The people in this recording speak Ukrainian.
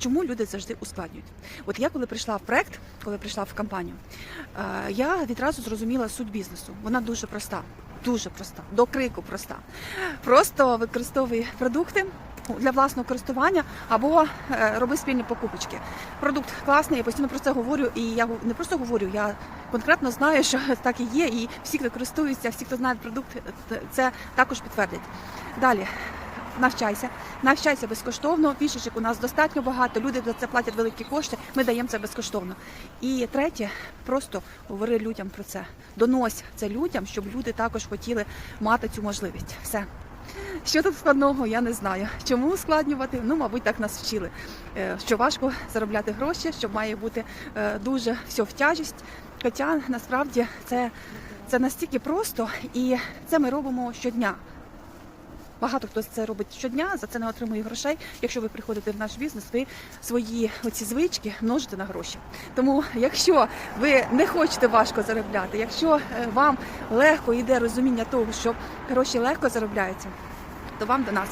чому люди завжди ускладнюють? От я коли прийшла в проект, коли прийшла в компанію, е, я відразу зрозуміла суть бізнесу. Вона дуже проста, дуже проста, до крику проста. Просто використовуй продукти. Для власного користування або е, роби спільні покупочки. Продукт класний, я постійно про це говорю, і я не просто говорю, я конкретно знаю, що так і є, і всі, хто користуються, всі, хто знає продукт, е, це також підтвердять. Далі навчайся, навчайся безкоштовно. Фішечок у нас достатньо багато. Люди за це платять великі кошти. Ми даємо це безкоштовно. І третє, просто говори людям про це. Донось це людям, щоб люди також хотіли мати цю можливість. Все. Що тут складного, я не знаю. Чому ускладнювати? Ну, мабуть, так нас вчили. Е, Що важко заробляти гроші, що має бути е, дуже все в тяжість. Хоча насправді це, це настільки просто, і це ми робимо щодня. Багато хто це робить щодня, за це не отримує грошей. Якщо ви приходите в наш бізнес, ви свої оці звички множите на гроші. Тому, якщо ви не хочете важко заробляти, якщо е, вам легко йде розуміння того, що гроші легко заробляються, то вам до нас.